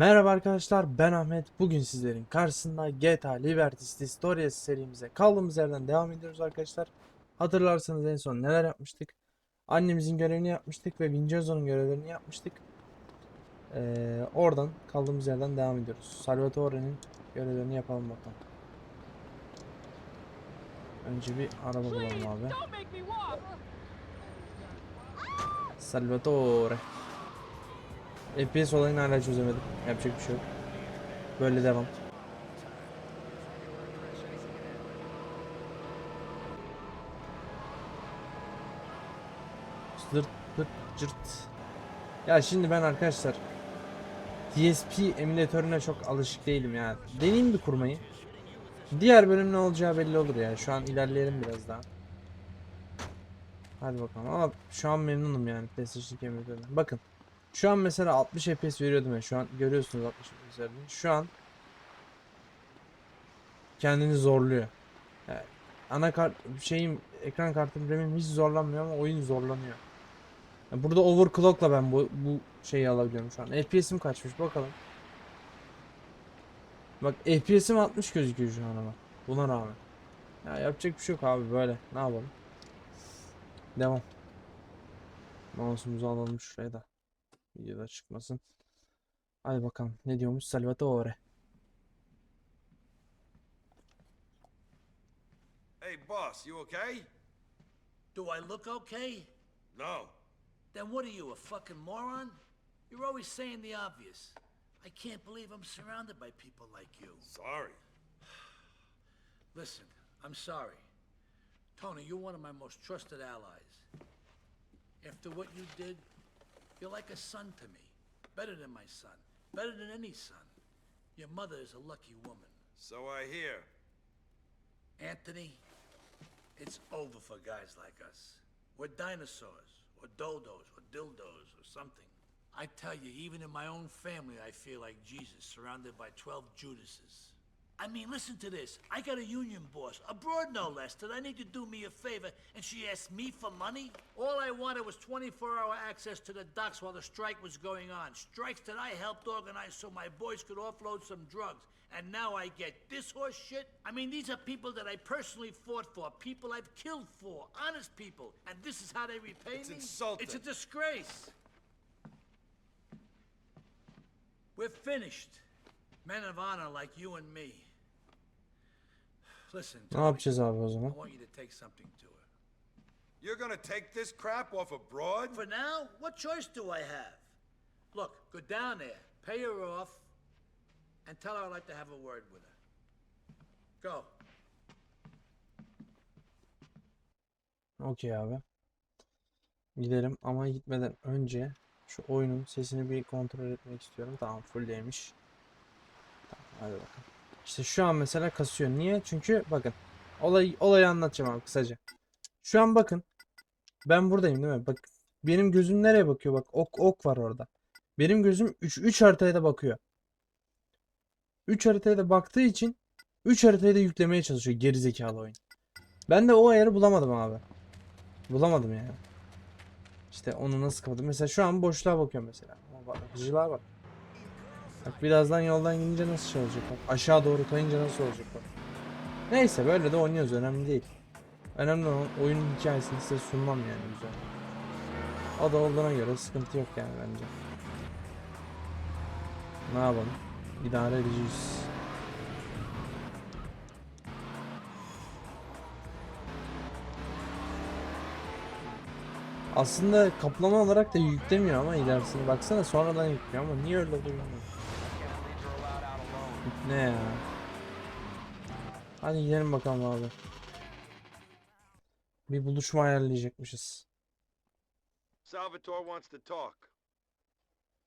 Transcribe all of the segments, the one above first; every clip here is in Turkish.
Merhaba arkadaşlar ben Ahmet. Bugün sizlerin karşısında GTA Liberty City Stories serimize kaldığımız yerden devam ediyoruz arkadaşlar. Hatırlarsanız en son neler yapmıştık? Annemizin görevini yapmıştık ve Vincenzo'nun görevlerini yapmıştık. Ee, oradan kaldığımız yerden devam ediyoruz. Salvatore'nin görevlerini yapalım bakalım. Önce bir araba bulalım abi. Salvatore. FPS olayını hala çözemedim. Yapacak bir şey yok. Böyle devam. Zırt pırt cırt. Ya şimdi ben arkadaşlar DSP emülatörüne çok alışık değilim ya. Deneyeyim bir kurmayı. Diğer bölüm ne olacağı belli olur ya. Şu an ilerleyelim biraz daha. Hadi bakalım ama şu an memnunum yani PlayStation 2 emülatöründen. Bakın. Şu an mesela 60 FPS veriyordum ya. Şu an görüyorsunuz 60 FPS verdiğini. Şu an kendini zorluyor. Yani anakart şeyim ekran kartım RAM'im hiç zorlanmıyor ama oyun zorlanıyor. Yani burada overclock'la ben bu bu şeyi alabiliyorum şu an. FPS'im kaçmış bakalım. Bak FPS'im 60 gözüküyor şu an ama. Buna rağmen. Ya yapacak bir şey yok abi böyle. Ne yapalım? Devam. Mouse'umuzu alalım şuraya da. Videoda çıkmasın. Hadi bakalım. Ne diyormuş Salvatore? Hey, boss, you okay? Do I look okay? No. Then what are you, a fucking moron? You're always saying the obvious. I can't believe I'm surrounded by people like you. Sorry. Listen, I'm sorry. Tony, you're one of my most trusted allies. After what you did, you're like a son to me. Better than my son. Better than any son. Your mother is a lucky woman. So I hear. Anthony, it's over for guys like us. We're dinosaurs, or dodos, or dildos, or something. I tell you, even in my own family, I feel like Jesus, surrounded by 12 Judases. I mean, listen to this. I got a union boss, abroad no less, that I need to do me a favor, and she asked me for money? All I wanted was 24-hour access to the docks while the strike was going on. Strikes that I helped organize so my boys could offload some drugs. And now I get this horse shit? I mean, these are people that I personally fought for, people I've killed for, honest people. And this is how they repay me. It's insulting. It's a disgrace. We're finished. Men of honor like you and me. Listen, Ne yapacağız abi o I zaman? want you to take something to her. You're gonna take this crap off abroad? For now, what choice do I have? Look, go down there, pay her off, and tell her I'd like to have a word with her. Go. Okey abi. Gidelim ama gitmeden önce şu oyunun sesini bir kontrol etmek istiyorum. Tamam fullleymiş. Tamam, hadi bakalım. İşte şu an mesela kasıyor. Niye? Çünkü bakın. Olay, olayı anlatacağım abi kısaca. Şu an bakın. Ben buradayım değil mi? Bak benim gözüm nereye bakıyor? Bak ok ok var orada. Benim gözüm 3 3 haritaya da bakıyor. 3 haritaya da baktığı için 3 haritayı da yüklemeye çalışıyor gerizekalı oyun. Ben de o ayarı bulamadım abi. Bulamadım yani. İşte onu nasıl kapadım? Mesela şu an boşluğa bakıyorum mesela. Ama bak, bak. Birazdan yoldan gidince nasıl şey olacak bak. Aşağı doğru kayınca nasıl olacak bak. Neyse böyle de oynuyoruz önemli değil. Önemli olan oyunun hikayesini size sunmam yani güzel. O da olduğuna göre sıkıntı yok yani bence. Ne yapalım? İdare edeceğiz. Aslında kaplama olarak da yüklemiyor ama ilerisini baksana sonradan yüklüyor ama niye öyle oluyor. Ne ya? Hadi gidelim bakalım abi. Bir buluşma ayarlayacakmışız. Salvatore wants to talk.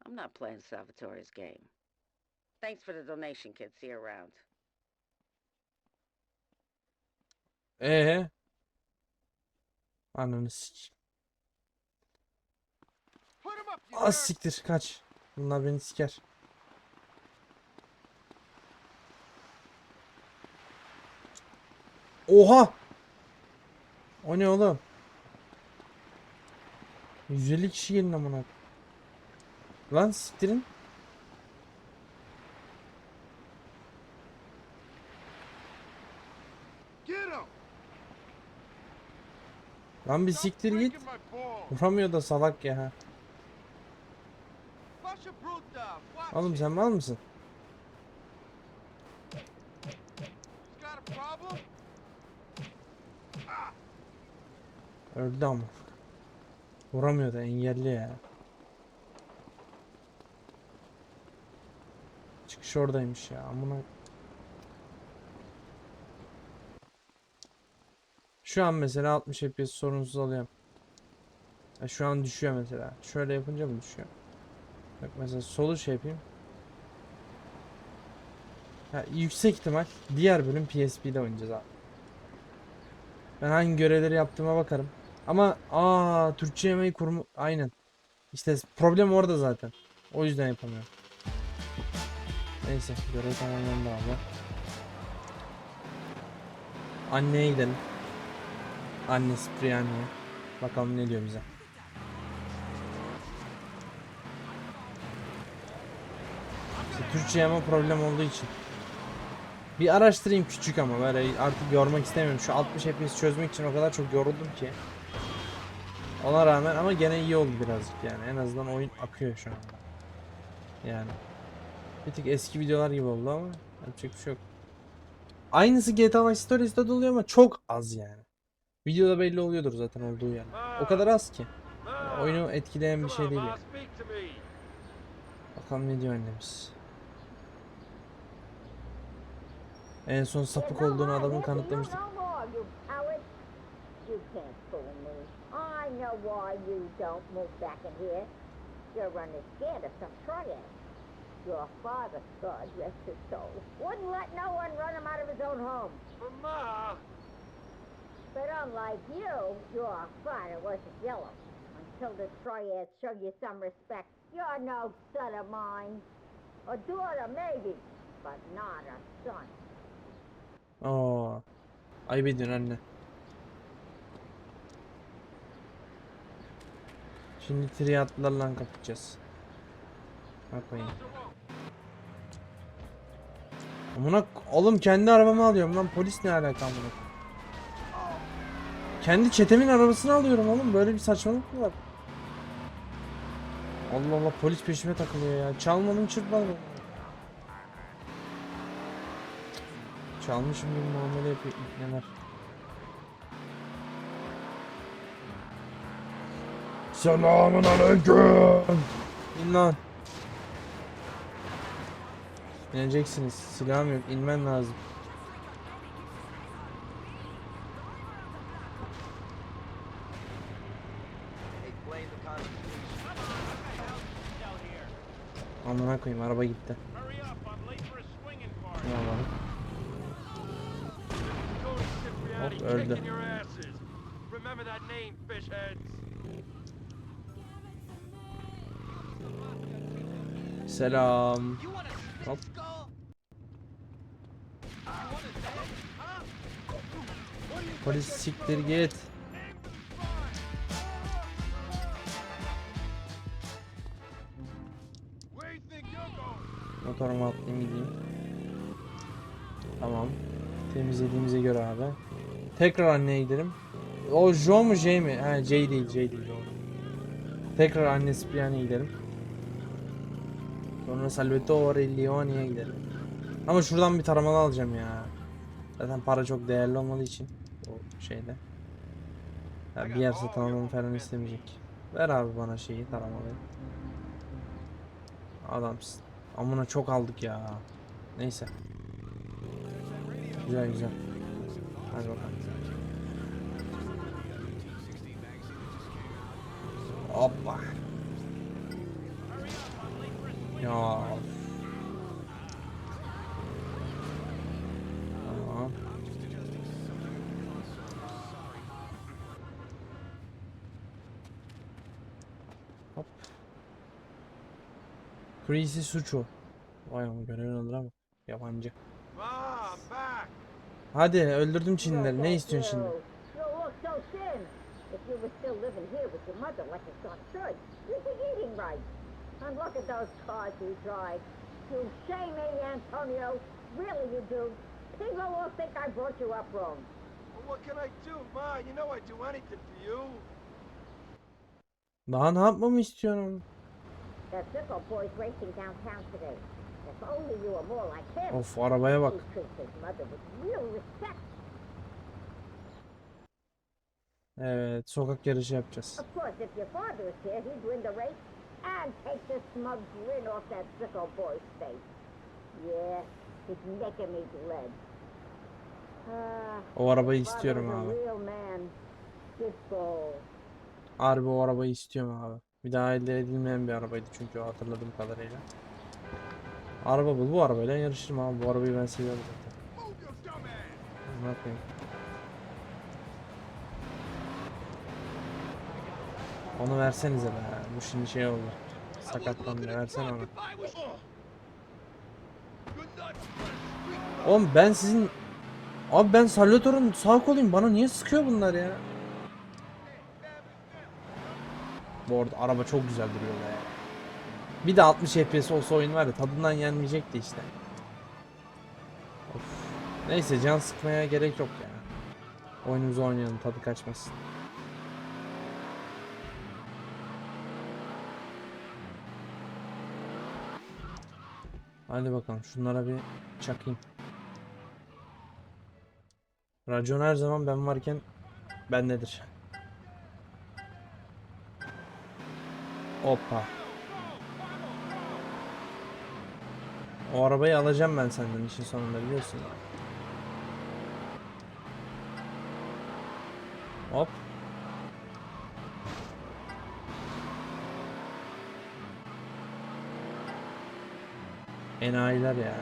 I'm not playing Salvatore's game. Thanks for the donation, kid. See you around. Ee? Ananı sik. Az siktir kaç. Bunlar beni siker. Oha. O ne oğlum? 150 kişi gelin amına. Lan siktirin. Lan bir siktir git. Vuramıyor da salak ya. Oğlum sen mal mısın? Öldü ama. Vuramıyor da engelli ya. Çıkış oradaymış ya. Amına. Şu an mesela 60 FPS sorunsuz alıyorum. Ya şu an düşüyor mesela. Şöyle yapınca mı düşüyor? Bak mesela solu şey yapayım. Ya yüksek ihtimal diğer bölüm PSP'de oynayacağız abi. Ben hangi görevleri yaptığıma bakarım. Ama aa Türkçe yemeği kurmu aynen. İşte problem orada zaten. O yüzden yapamıyorum. Neyse görev tamamlandı abi. Anneye gidelim. Anne Spriani'ye. Bakalım ne diyor bize. İşte Türkçe yama problem olduğu için. Bir araştırayım küçük ama böyle artık yormak istemiyorum. Şu 60 FPS çözmek için o kadar çok yoruldum ki. Ona rağmen ama gene iyi oldu birazcık yani. En azından oyun akıyor şu anda. Yani. Bir tık eski videolar gibi oldu ama yapacak bir şey yok. Aynısı GTA Vice Stories'de de oluyor ama çok az yani. Videoda belli oluyordur zaten olduğu yani. O kadar az ki. Yani oyunu etkileyen bir şey değil yani. Bakalım ne diyor annemiz. En son sapık olduğunu adamın kanıtlamıştık. No more, you coward. You can't fool me. I know why you don't move back in here. You're running scared of some triad. Your father, God rest his soul, wouldn't let no one run him out of his own home. Mama. But unlike you, your father wasn't yellow. Until the triads show you some respect, you're no son of mine. A daughter, maybe, but not a son. Oo. Ayıp ediyorsun anne. Şimdi triyatlarla kapatacağız. Bak bakayım. Amına oğlum kendi arabamı alıyorum lan polis ne alaka amına? Kendi çetemin arabasını alıyorum oğlum böyle bir saçmalık mı var? Allah Allah polis peşime takılıyor ya. Çalmadım çırpmadım. Çalmışım gibi muamele yapıyor neler. Selamun aleyküm. İn lan. İneceksiniz. Silahım yok. İnmen lazım. Amına koyayım araba gitti. Cipriani Hop, öldü. Remember that name, fishheads. Selam. Hop. Polis siktir git. Motoruma atlayayım gideyim. Tamam. Temizlediğimize göre abi. Tekrar anneye gidelim. O Jo mu J mi? Ha J değil J değil. Tekrar anne Spriani'ye gidelim. Sonra Salvatore Leone'ye gidelim. Ama şuradan bir taramalı alacağım ya. Zaten para çok değerli olmadığı için o şeyde. Ya bir yer satın almamı falan istemeyecek. Ver abi bana şeyi taramalıyı. Adamsın. Amına çok aldık ya. Neyse. Güzel güzel. Hadi bakalım. Hoppa. Ya. Hop. Crazy Suçu. Vay ama görevin adı ama. Yabancı. Hadi öldürdüm Çinlileri. Ne istiyorsun şimdi? You. You look so thin. If you were still living here with your mother like a son should, you'd be eating right. And look at those cars you drive. You shame me, Antonio. Really you do. People will think I brought you up wrong. What can I do, Ma? You know I'd do anything for you. Daha ne yapmamı istiyorum? The Sicko boy's racing downtown today. If only you were more like him. Of arabaya bak. He treats his mother with real respect. Evet sokak yarışı yapacağız. Of course, if your father was here, he'd win the race and take the smug grin off that Sicko boy's face. Yeah, he's making me. Ah, O arabayı father istiyorum abi. real man. Sicko. Harbi o arabayı istiyorum abi. Bir daha elde edilmeyen bir arabaydı çünkü hatırladığım kadarıyla. Araba bul bu arabayla yarışırım abi. Bu arabayı ben seviyorum zaten. Ne yapayım? Onu versenize be. Bu şimdi şey oldu. Sakatlandı. Versene onu. Oğlum ben sizin... Abi ben Salvatore'un sağ koluyum. Bana niye sıkıyor bunlar ya? Bu arada araba çok güzel duruyor be. Bir de 60 FPS olsa oyun var ya tadından yenmeyecekti işte. Of. Neyse can sıkmaya gerek yok ya. Oyunumuzu oynayalım tadı kaçmasın. Hadi bakalım şunlara bir çakayım. Racon her zaman ben varken bendedir. Hoppa. O arabayı alacağım ben senden işin sonunda biliyorsun. Hop. Enayiler ya.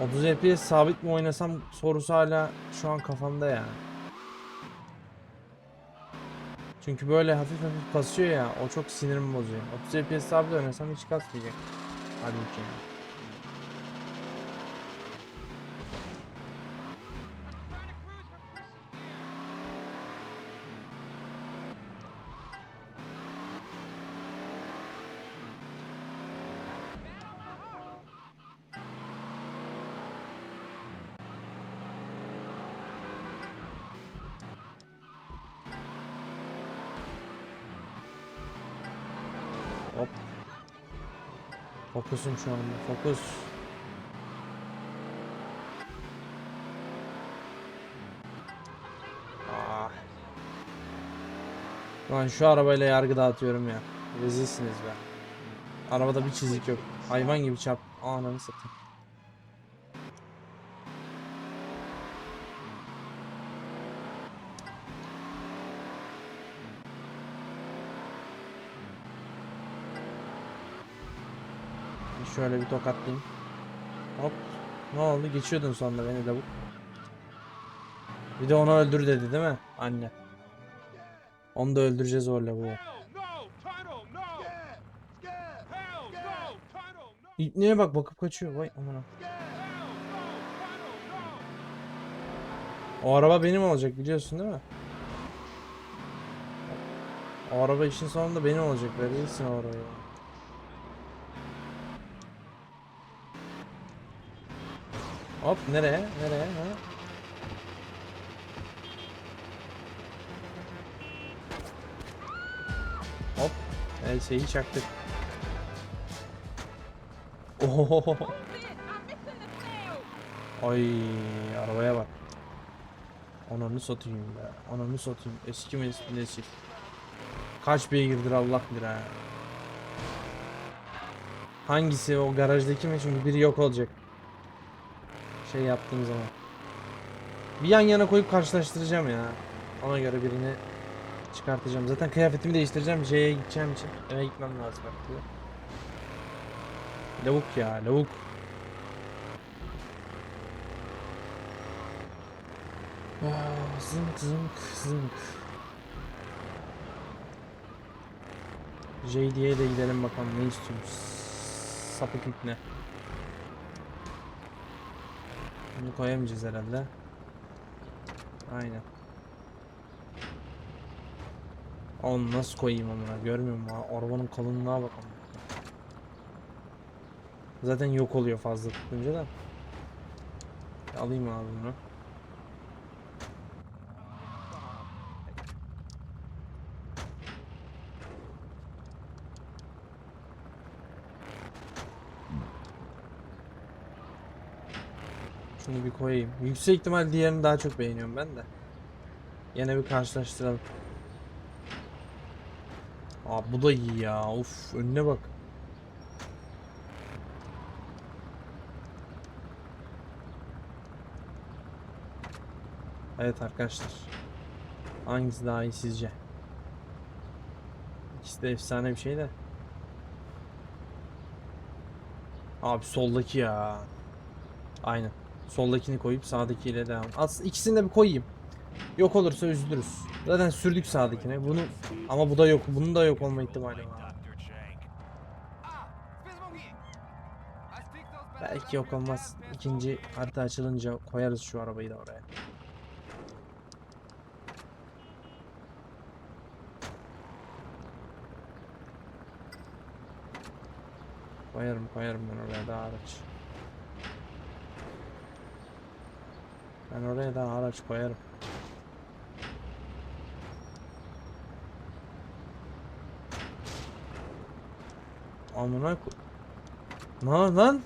...30 FPS sabit mi oynasam sorusu hala şu an kafamda ya. Çünkü böyle hafif hafif kasıyor ya o çok sinirimi bozuyor. 30 FPS sabit oynasam hiç kasmayacak. Halbuki yani. Hop. Fokusum şu anda. Fokus. Ah. Lan şu arabayla yargı dağıtıyorum ya. Rezilsiniz be. Arabada bir çizik yok. Hayvan gibi çarp. Ananı satayım. Şöyle bir tokatlayayım. Hop. Ne oldu? Geçiyordun sonunda beni lavuk. Bir de onu öldür dedi değil mi? Anne. Onu da öldüreceğiz o lavuğu. İpneye bak bakıp kaçıyor. Vay no! O araba benim olacak biliyorsun değil mi? O araba işin sonunda benim olacak. Verirsin o arabayı. Hop nereye? Nereye? Ha? Hop. Her şeyi çaktık. Ohohoho. Ay arabaya bak. Ananı satayım be. Ananı satayım. Eski mes- nesil. Kaç beygirdir Allah bilir ha. Hangisi o garajdaki mi? Çünkü biri yok olacak. Şey yaptığım zaman. Bir yan yana koyup karşılaştıracağım ya. Ona göre birini çıkartacağım. Zaten kıyafetimi değiştireceğim. J'ye gideceğim için eve gitmem lazım artık. Lavuk ya lavuk. Ah, Zınk zınk zınk. JD'ye de gidelim bakalım ne istiyormuş. Sapık ipne. Bunu koyamayacağız herhalde. Aynen. Onu nasıl koyayım amına görmüyor musun? Arabanın kalınlığına bak amına. Zaten yok oluyor fazla tutunca da. Alayım abi bunu. Şunu bir koyayım. Yüksek ihtimal diğerini daha çok beğeniyorum ben de. Yine bir karşılaştıralım. Aa bu da iyi ya. Of önüne bak. Evet arkadaşlar. Hangisi daha iyi sizce? İkisi de efsane bir şey de. Abi soldaki ya. Aynen. Soldakini koyup sağdakiyle devam. Aslında ikisini de bir koyayım. Yok olursa üzülürüz. Zaten sürdük sağdakine. Bunu ama bu da yok. Bunun da yok olma ihtimali var. Belki yok olmaz. İkinci harita açılınca koyarız şu arabayı da oraya. Koyarım koyarım ben oraya daha araç. Ben oraya daha araç koyarım. Amına ko... Lan lan!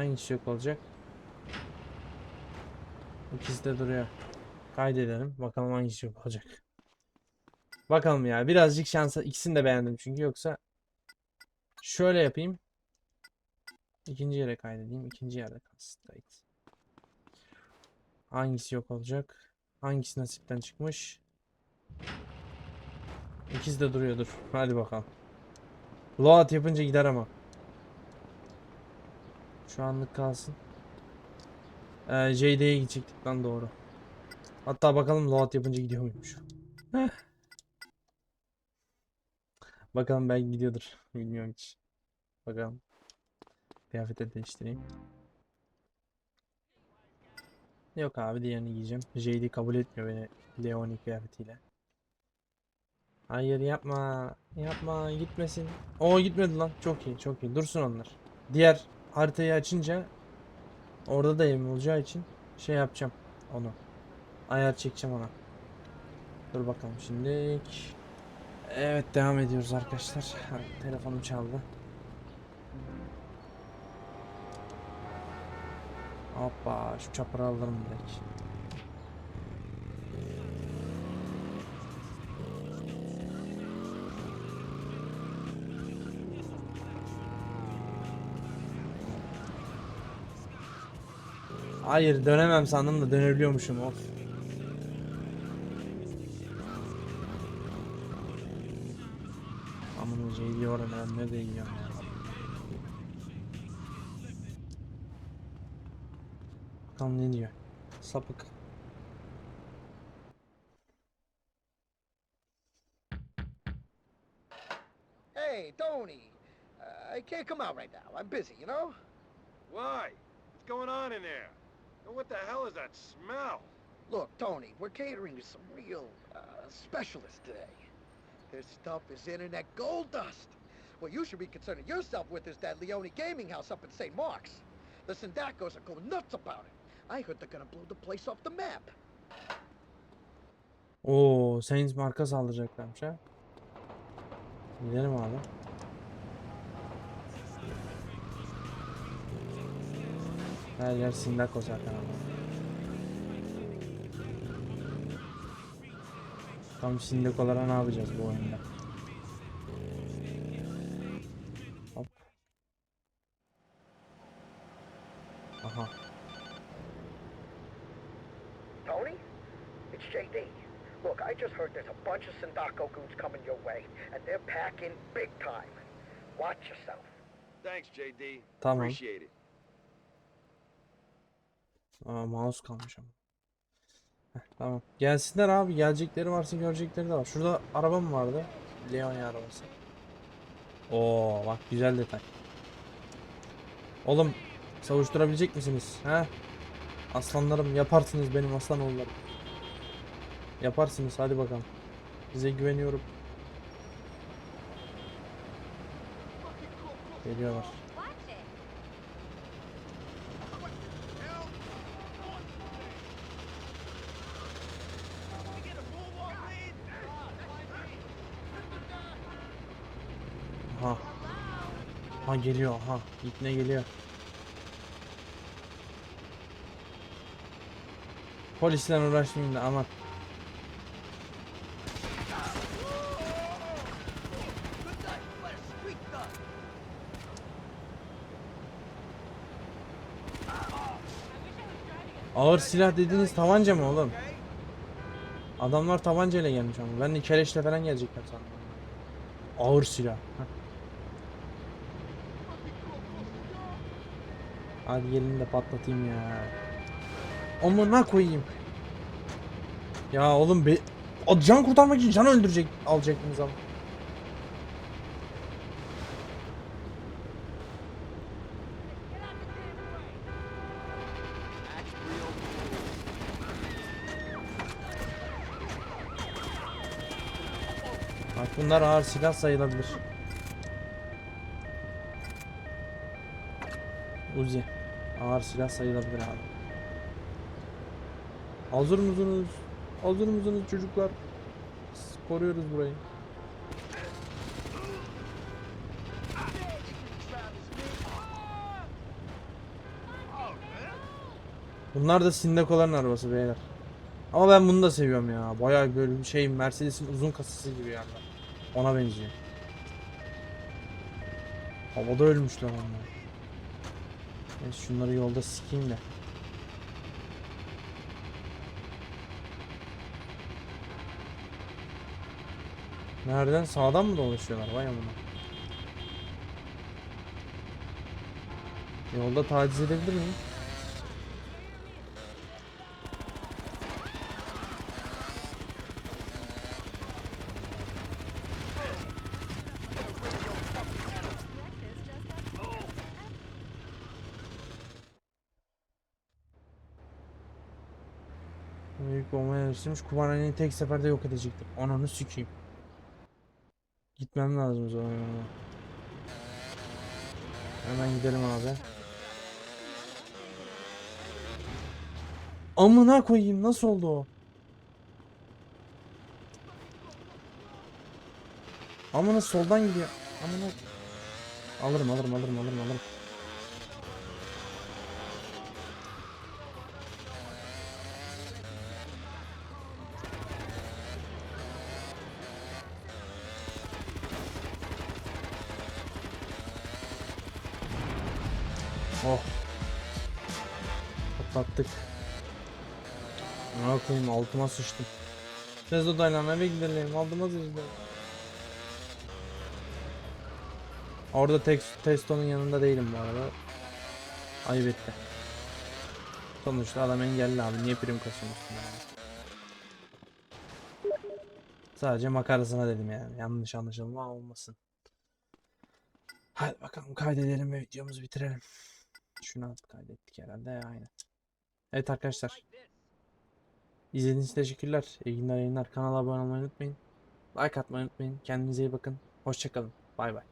Hangisi yok olacak? İkisi de duruyor. Kaydedelim. Bakalım hangisi yok olacak. Bakalım ya. Birazcık şansa. ikisini de beğendim çünkü yoksa şöyle yapayım. İkinci yere kaydedeyim. İkinci yerde kalsın. Hangisi yok olacak? Hangisi nasipten çıkmış? İkisi de duruyor dur. Hadi bakalım. Load yapınca gider ama. Şu anlık kalsın. Ee, JD'ye gidecektik lan doğru. Hatta bakalım load yapınca gidiyor muymuş. Heh. Bakalım belki gidiyordur. Bilmiyorum hiç. Bakalım. Kıyafeti değiştireyim. Yok abi diğerini giyeceğim. JD kabul etmiyor beni Leoni kıyafetiyle. Hayır yapma. Yapma gitmesin. O gitmedi lan. Çok iyi çok iyi. Dursun onlar. Diğer haritayı açınca orada da evim olacağı için şey yapacağım onu. Ayar çekeceğim ona. Dur bakalım şimdi. Evet devam ediyoruz arkadaşlar. Ha, Telefonum çaldı. Hoppa şu çapırı alırım direkt. Hayır dönemem sandım da dönebiliyormuşum of. Amına şey diyorum ben ne diyeceğim ya. Bakalım ne diyor. Sapık. Hey, Tony. Uh, I can't come out right now. I'm busy, you know? Why? What's going on in there? And what the hell is that smell? Look, Tony, we're catering to some real uh, specialists today. This stuff is internet gold dust. What you should be concerning yourself with is that Leone Gaming House up in St. Mark's. The Sindacos are going nuts about it. I heard they're gonna blow the place off the map. Oo, Saints marka saldıracaklarmış ha. Gidelim abi. Her yer Sindako zaten ama. Tam Sindakolara ne yapacağız bu oyunda? Hop. Aha. Tony? It's JD. Look, I just heard there's a bunch of Sindaco goons coming your way, and they're packing big time. Watch yourself. Thanks, JD. Tamam. Appreciate it. Aa, mouse kalmış ama. Heh, tamam. Gelsinler abi. Gelecekleri varsa görecekleri de var. Şurada araba mı vardı? Leonia arabası. Oo bak güzel detay. Oğlum savuşturabilecek misiniz? He? Aslanlarım yaparsınız benim aslan oğullarım. Yaparsınız hadi bakalım. Size güveniyorum. Geliyorlar. Ha. Ha geliyor ha. İpne geliyor. Polisle uğraşmayayım da aman. Ağır silah dediğiniz tabanca mı oğlum? Adamlar tabancayla gelmiş ama ben de keleşle falan gelecekler sandım. Ağır silah. Heh. Hadi gelin de patlatayım ya. Amına koyayım. Ya oğlum be o can kurtarmak için can öldürecek alacaktınız ama. Bunlar ağır silah sayılabilir. Uzi. Ağır silah sayılabilir abi. Hazır mısınız? Hazır mısınız çocuklar? S- Koruyoruz burayı. Bunlar da Sindekoların arabası beyler. Ama ben bunu da seviyorum ya. Bayağı böyle bir şey Mercedes'in uzun kasası gibi yani. Ona benziyor. Havada ölmüşler onlar. Ben şunları yolda sikeyim de. Nereden? Sağdan mı dolaşıyorlar? Vay amına. Yolda taciz edebilir miyim? Büyük bomba yerleştirmiş. Kumarhaneyi tek seferde yok edecektir. Ananı sikeyim. Gitmem lazım o zaman. Hemen gidelim abi. Amına koyayım nasıl oldu o? Amına soldan gidiyor. Amına Alırım alırım alırım alırım alırım. Oh. Patlattık. Ne yapayım altıma sıçtım. Tez odayla eve gidelim altıma sıçtım. Orada tek Testo'nun yanında değilim bu arada. Ayıp etti. Sonuçta adam engelli abi niye prim kasıyorsun yani? Sadece makarasına dedim yani yanlış anlaşılma olmasın. Hadi bakalım kaydedelim ve videomuzu bitirelim. Şunu kaydettik herhalde aynen. Evet arkadaşlar. İzlediğiniz için teşekkürler. İyi günler yayınlar. Kanala abone olmayı unutmayın. Like atmayı unutmayın. Kendinize iyi bakın. Hoşçakalın. Bay bay.